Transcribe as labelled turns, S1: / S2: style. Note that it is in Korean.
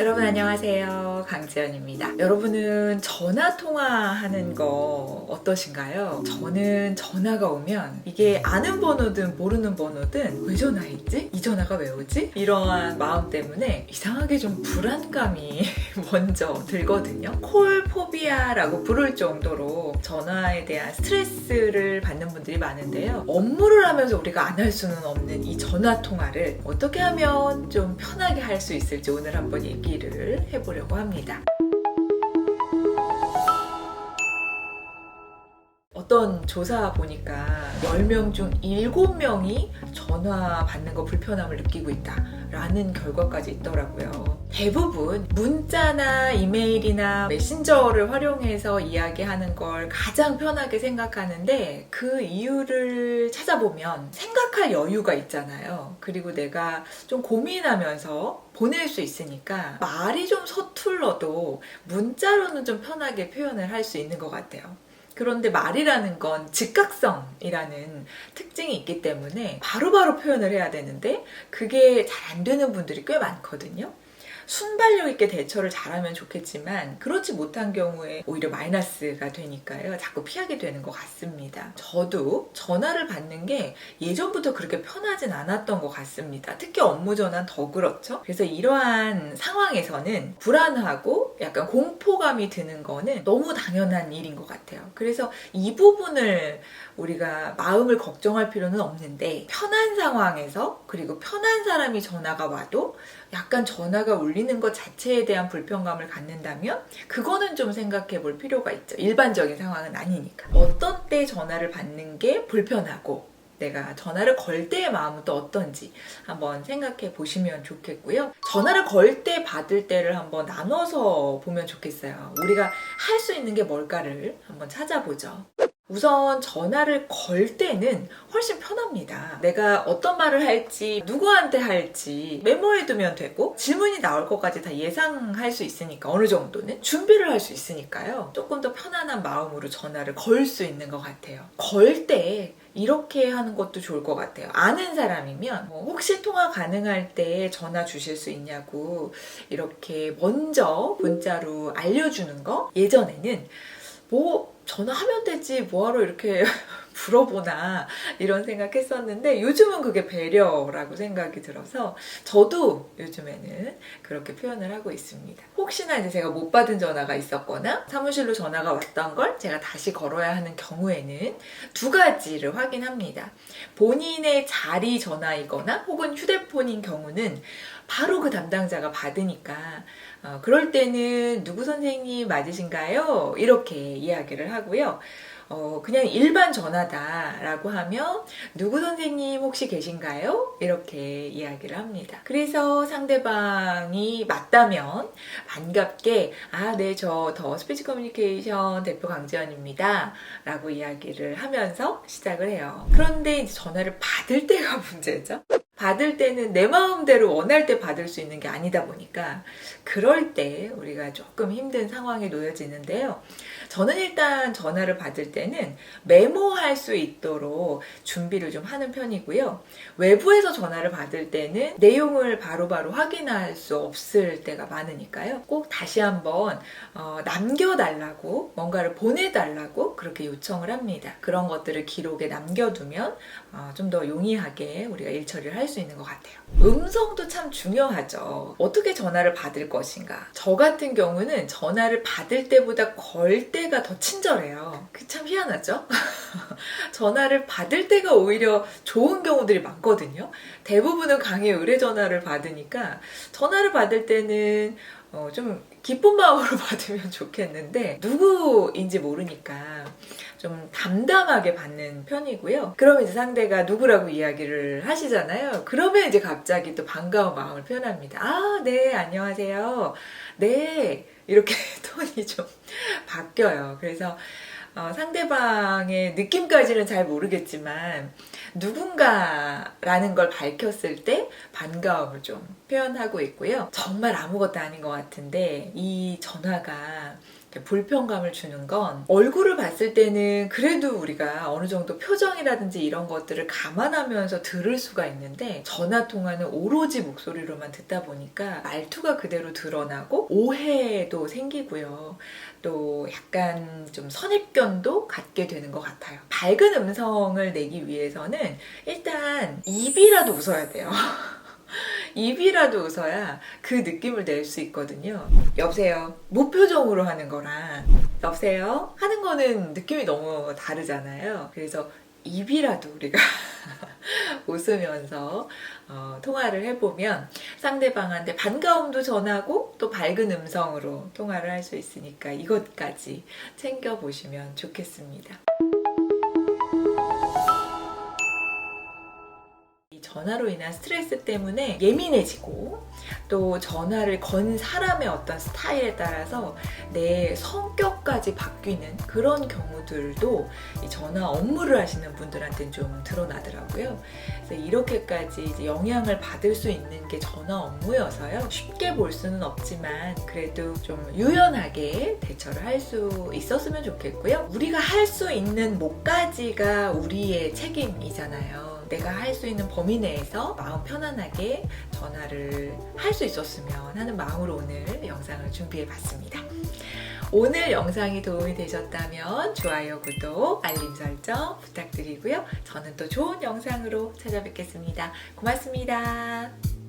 S1: 여러분 안녕하세요. 강지연입니다. 여러분은 전화 통화하는 거 어떠신가요? 저는 전화가 오면 이게 아는 번호든 모르는 번호든 왜 전화했지? 이 전화가 왜 오지? 이러한 마음 때문에 이상하게 좀 불안감이 먼저 들거든요. 콜포비아라고 부를 정도로 전화에 대한 스트레스를 받는 분들이 많은데요. 업무를 하면서 우리가 안 할 수는 없는 이 전화 통화를 어떻게 하면 좀 편하게 할 수 있을지 오늘 한번 얘기 를 해보려고 합니다. 어떤 조사 보니까 10명 중 7명이 전화 받는 거 불편함을 느끼고 있다 라는 결과까지 있더라고요. 대부분 문자나 이메일이나 메신저를 활용해서 이야기하는 걸 가장 편하게 생각하는데 그 이유를 찾아보면 생각할 여유가 있잖아요. 그리고 내가 좀 고민하면서 보낼 수 있으니까 말이 좀 서툴러도 문자로는 좀 편하게 표현을 할 수 있는 것 같아요. 그런데 말이라는 건 즉각성이라는 특징이 있기 때문에 바로 바로 표현을 해야 되는데 그게 잘 안 되는 분들이 꽤 많거든요. 순발력 있게 대처를 잘하면 좋겠지만 그렇지 못한 경우에 오히려 마이너스가 되니까요. 자꾸 피하게 되는 것 같습니다. 저도 전화를 받는 게 예전부터 그렇게 편하진 않았던 것 같습니다. 특히 업무 전화는 더 그렇죠. 그래서 이러한 상황에서는 불안하고 약간 공포감이 드는 거는 너무 당연한 일인 것 같아요. 그래서 이 부분을 우리가 마음을 걱정할 필요는 없는데 편한 상황에서 그리고 편한 사람이 전화가 와도 약간 전화가 울리는 것 자체에 대한 불편감을 갖는다면 그거는 좀 생각해 볼 필요가 있죠. 일반적인 상황은 아니니까. 어떤 때 전화를 받는 게 불편하고 내가 전화를 걸 때의 마음은 또 어떤지 한번 생각해 보시면 좋겠고요. 전화를 걸 때 받을 때를 한번 나눠서 보면 좋겠어요. 우리가 할 수 있는 게 뭘까를 한번 찾아보죠. 우선 전화를 걸 때는 훨씬 편합니다. 내가 어떤 말을 할지, 누구한테 할지 메모해 두면 되고 질문이 나올 것까지 다 예상할 수 있으니까 어느 정도는 준비를 할 수 있으니까요. 조금 더 편안한 마음으로 전화를 걸 수 있는 것 같아요. 걸 때 이렇게 하는 것도 좋을 것 같아요. 아는 사람이면 뭐 혹시 통화 가능할 때 전화 주실 수 있냐고 이렇게 먼저 문자로 알려주는 거 예전에는 뭐 전화하면 되지 뭐하러 이렇게 물어보나 이런 생각했었는데 요즘은 그게 배려라고 생각이 들어서 저도 요즘에는 그렇게 표현을 하고 있습니다. 혹시나 이제 제가 못 받은 전화가 있었거나 사무실로 전화가 왔던 걸 제가 다시 걸어야 하는 경우에는 두 가지를 확인합니다. 본인의 자리 전화이거나 혹은 휴대폰인 경우는 바로 그 담당자가 받으니까 어, 그럴 때는 누구 선생님 맞으신가요? 이렇게 이야기를 하고요. 어, 그냥 일반 전화다라고 하면 누구 선생님 혹시 계신가요? 이렇게 이야기를 합니다. 그래서 상대방이 맞다면 반갑게 아, 네, 저 더 스피치 커뮤니케이션 대표 강지연입니다. 라고 이야기를 하면서 시작을 해요. 그런데 전화를 받을 때가 문제죠. 받을 때는 내 마음대로 원할 때 받을 수 있는 게 아니다 보니까 그럴 때 우리가 조금 힘든 상황에 놓여지는데요. 저는 일단 전화를 받을 때는 메모할 수 있도록 준비를 좀 하는 편이고요. 외부에서 전화를 받을 때는 내용을 바로바로 확인할 수 없을 때가 많으니까요. 꼭 다시 한번 어, 남겨달라고 뭔가를 보내달라고 그렇게 요청을 합니다. 그런 것들을 기록에 남겨두면 어, 좀더 용이하게 우리가 일 처리를 할수 있는 것 같아요. 음성도 참 중요하죠. 어떻게 전화를 받을 것인가. 저 같은 경우는 전화를 받을 때보다 걸 때가 더 친절해요. 그 참 희한하죠? 전화를 받을 때가 오히려 좋은 경우들이 많거든요. 대부분은 강의 의뢰 전화를 받으니까 전화를 받을 때는 어, 좀 기쁜 마음으로 받으면 좋겠는데 누구인지 모르니까 좀 담담하게 받는 편이고요. 그러면 이제 상대가 누구라고 이야기를 하시잖아요. 그러면 이제 갑자기 또 반가운 마음을 표현합니다. 아, 네, 안녕하세요. 네, 이렇게 톤이 좀 바뀌어요. 그래서 어, 상대방의 느낌까지는 잘 모르겠지만 누군가라는 걸 밝혔을 때 반가움을 좀 표현하고 있고요. 정말 아무것도 아닌 것 같은데 이 전화가 불편감을 주는 건 얼굴을 봤을 때는 그래도 우리가 어느 정도 표정이라든지 이런 것들을 감안하면서 들을 수가 있는데 전화 통화는 오로지 목소리로만 듣다 보니까 말투가 그대로 드러나고 오해도 생기고요. 또 약간 좀 선입견도 갖게 되는 것 같아요. 밝은 음성을 내기 위해서는 일단 입이라도 웃어야 돼요. 입이라도 웃어야 그 느낌을 낼 수 있거든요. 여보세요. 무표정으로 하는 거랑 여보세요. 하는 거는 느낌이 너무 다르잖아요. 그래서 입이라도 우리가 웃으면서 어, 통화를 해보면 상대방한테 반가움도 전하고 또 밝은 음성으로 통화를 할 수 있으니까 이것까지 챙겨보시면 좋겠습니다. 전화로 인한 스트레스 때문에 예민해지고 또 전화를 건 사람의 어떤 스타일에 따라서 내 성격까지 바뀌는 그런 경우들도 이 전화 업무를 하시는 분들한테는 좀 드러나더라고요. 그래서 이렇게까지 영향을 받을 수 있는 게 전화 업무여서요. 쉽게 볼 수는 없지만 그래도 좀 유연하게 대처를 할 수 있었으면 좋겠고요. 우리가 할 수 있는 뭐까지가 우리의 책임이잖아요. 내가 할 수 있는 범위 내에서 마음 편안하게 전화를 할 수 있었으면 하는 마음으로 오늘 영상을 준비해 봤습니다. 오늘 영상이 도움이 되셨다면 좋아요, 구독, 알림 설정 부탁드리고요. 저는 또 좋은 영상으로 찾아뵙겠습니다. 고맙습니다.